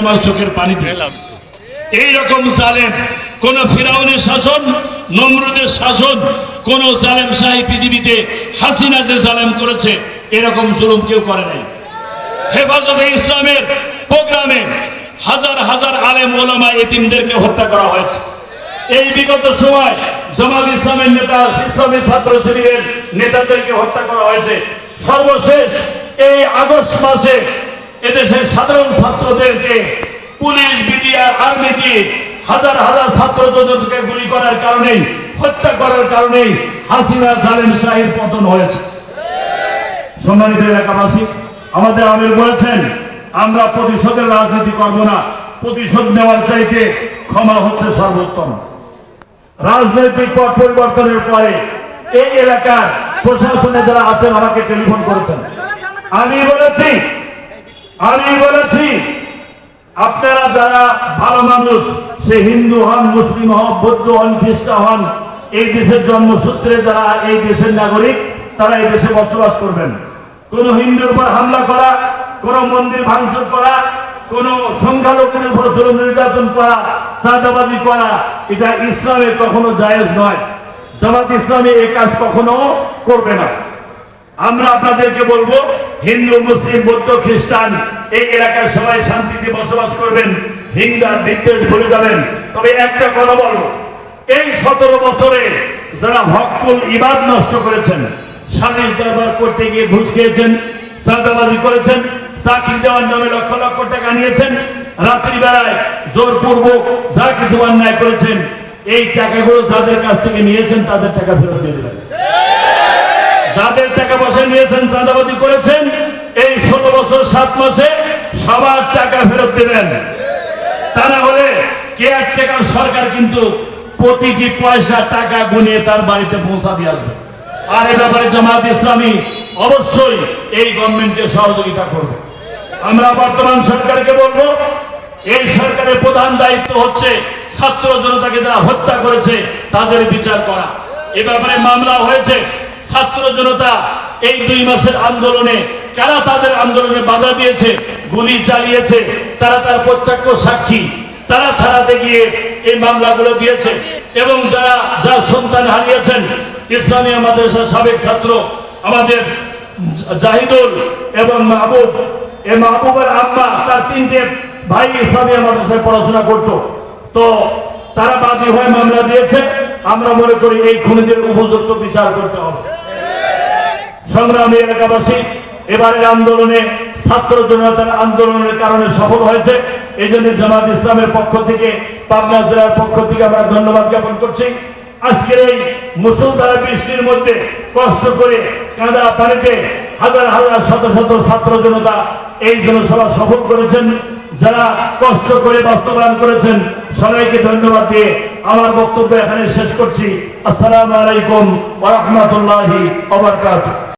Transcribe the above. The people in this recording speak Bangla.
আমার চোখের পানি দিলাম এইরকম জালেম কোন ফিরাউনের শাসন নমরুদের শাসন কোন জালেম শাহী পৃথিবীতে হাসিনা যে জালেম করেছে এরকম জুলুম কেউ করে নাই। হেফাজতে ইসলামের প্রোগ্রামে হাজার হাজার আলেম ওলামা এতিমদেরকে হত্যা করা হয়েছে। এই বিগত সময় জামাত ইসলামের নেতা ইসলামী ছাত্র শিবিরের নেতাদেরকে হত্যা করা হয়েছে। সর্বশেষ এই আগস্ট মাসে এদেশের সাধারণ ছাত্রদেরকে পুলিশ বিডিআর আর্মি দিয়ে হাজার হাজার ছাত্র জনতাকে গুলি করার কারণেই, হত্যা করার কারণেই হাসিনা জালেম শাহের পতন হয়েছে। সম্মানিত এলাকাবাসী, আমাদের আমির বলেছেন, আমরা প্রতিশোধের রাজনীতি করব না, প্রতিশোধ নেওয়ার চাইতে ক্ষমা হচ্ছে সর্বোত্তম। রাজনৈতিক পথ পরিবর্তনের পরে এই এলাকার প্রশাসনে যারা আছেন, আমাকে টেলিফোন করেছেন। আমি বলেছি আমি বলেছি, আপনারা যারা ভালো মানুষ, সে হিন্দু হন, মুসলিম হন, বৌদ্ধ হন খ্রিস্টান হন, এই দেশের জন্মসূত্রে যারা এই দেশের নাগরিক, তারা এই দেশে বসবাস করবেন। কোন হিন্দুর উপর হামলা করা, কোন মন্দির ভাঙচুর করা, কোন সংখ্যালঘুদের উপর নির্যাতন করা, চাঁদাবাজি করা, এটা ইসলামে কখনো জায়েজ নয়। জামাত ইসলামে এই কাজ কখনো করবে না। আমরা আপনাদেরকে বলব, হিন্দু, মুসলিম, বৌদ্ধ, খ্রিস্টান, এই এলাকায় সবাই শান্তিতে বসবাস করবেন, হিংসার বিদ্বেষ ভুলে যাবেন। তবে একটা কথা বলব, এই সতেরো বছরে যারা হকুল ইবাদ নষ্ট করেছেন, সালিশ দরবার করতে গিয়ে ঘুষ খেয়েছেন চাঁদাবাজি করেছেন, চাকরি দেওয়ার নামে লক্ষ লক্ষ টাকা নিয়েছেন, রাত্রি বেলায় জোরপূর্বক যা কিছু অন্যায় করেছেন, এই টাকাগুলো যাদের কাছ থেকে নিয়েছেন, তাদের টাকা ফেরত দিয়ে দেবেন। যাদের নিয়েছেন চাঁদাবাজি করেছেন, এই ষোলো বছর সাত মাসে সবার টাকা ফেরত দেবেন। তা না হলে কেয়ারটেকার সরকার কিন্তু প্রতিটি পয়সা, টাকা গুনিয়ে তার বাড়িতে পৌঁছা দিয়ে আসবে। আর এ ব্যাপারে জামাত ইসলামী অবশ্যই এই গভর্নমেন্টকে সহযোগিতা করবে। আমরা বর্তমান সরকারকে বলব, এই সরকারের প্রধান দায়িত্ব হচ্ছে ছাত্র জনতাকে যারা হত্যা করেছে, তাদের বিচার করা। এ ব্যাপারে মামলা হয়েছে, ছাত্র জনতা এই দুই মাসের আন্দোলনে কারা তাদের আন্দোলনে বাধা দিয়েছে, গুলি চালিয়েছে, তারা তার প্রত্যক্ষ সাক্ষী, তারা থানাতে গিয়ে এই মামলাগুলো দিয়েছে এবং যারা যার সন্তান হারিয়েছেন, ইসলামিয়া মাদ্রাসার সাবেক ছাত্র আমাদের জাহিদুল এবং মাহবুব এই মাহবুবের আম্মা, তার তিনটে ভাই ইসলামিয়া মাদ্রাসায় পড়াশোনা করত। তো তারা বাদী হয়ে মামলা দিয়েছে, আমরা মনে করি এই খুনিদের উপযুক্ত বিচার করতে হবে। সংগ্রামী এলাকাবাসী, এবারের আন্দোলনে ছাত্র জনতার আন্দোলনের কারণে সফল হয়েছে। এই জন্য জামাত ইসলামের পক্ষ থেকে, পাবনা জেলার পক্ষ থেকে আমরা ধন্যবাদ জ্ঞাপন করছি। আজকের এই মুসলধারা বৃষ্টির মধ্যে কষ্ট করে কাঁদা পানিতে হাজার হাজার শত শত ছাত্র জনতা এই জনসভা সফল করেছেন। যারা কষ্ট করে বাস্তবায়ন করেছেন, সবাইকে ধন্যবাদ দিয়ে আমার বক্তব্য এখানে শেষ করছি। আসসালামু আলাইকুম ওয়া রাহমাতুল্লাহি ওয়া বারাকাতুহু।